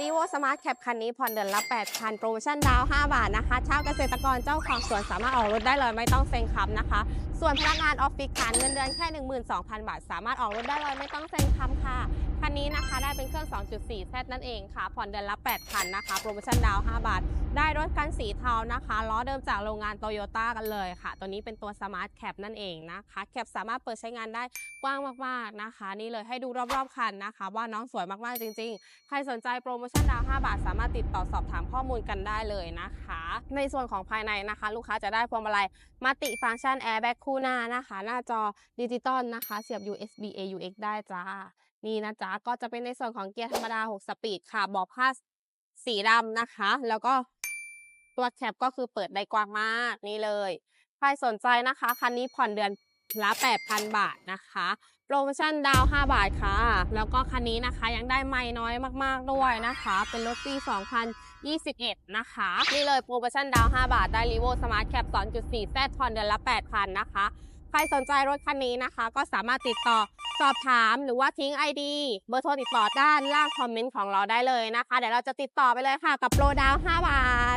รีโวสมาร์ทแคปคันนี้ผ่อนเดือนละ 8,000 โปรโมชั่นดาวน์5บาทนะคะ ชาวเกษตรกรเจ้าของสวนสามารถออกรถได้เลยไม่ต้องเซ็นคำนะคะ ส่วนพนักงานออฟฟิศคันเงินเดือนแค่ 12,000 บาท สามารถออกรถได้เลยไม่ต้องเซ็นคำค่ะ คันนี้นะคะได้เป็นเครื่อง 2.4 Z นั่นเองค่ะ ผ่อนเดือนละ 8,000 นะคะ โปรโมชั่นดาว5บาท ได้รถคันสีเทานะคะ ล้อเดิมจากโรงงานโตโยต้ากันเลยค่ะ ตัวนี้เป็นตัว Smart Cap นั่นเองนะคะ แคปสามารถเปิดใช้งานได้กว้างมากๆนะคะ นี่เลยให้ดูรอบๆคันนะคะ ว่าน้องสวยมากๆจริง ๆ ใครสนใจโปรโมชั่นดาว5บาท สามารถติดต่อสอบถามข้อมูลกันได้เลยนะคะ ในส่วนของภายในนะคะ ลูกค้าจะได้พวงมาลัยมัตติฟังก์ชันแอร์แบ็กคู่หน้านะคะ หน้าจอดิจิตอลนะคะ เสียบ USB AUX ได้จ้า นี่นะจ๊ะ ก็จะเป็นในส่วนของเกียร์ธรรมดา 6 สปีดค่ะ บอกผ้าสีดำนะคะ แล้วก็ตัวแคปก็คือเปิดได้กว้างมากนี่เลย ใครสนใจนะคะ คันนี้ผ่อนเดือนละ 8,000 บาทนะคะ โปรโมชั่นดาว 5 บาทค่ะ แล้วก็คันนี้นะคะยังได้ไม่น้อยมากๆด้วยนะคะ เป็นรถปี 2021 นะคะ นี่เลยโปรโมชั่นดาว 5 บาทได้ r ีโวสมาร์ทแคป2.4 Z ผ่อนเดือนละ8,000นะคะ ใครสนใจรถคันนี้นะคะ ก็สามารถติดต่อสอบถามหรือว่าทิ้ง ID เบอร์โทรติดต่อด้านล่างคอมเมนต์ของเราได้เลยนะคะ เดี๋ยวเราจะติดต่อไปเลยค่ะกับโปรดาว 5 บาท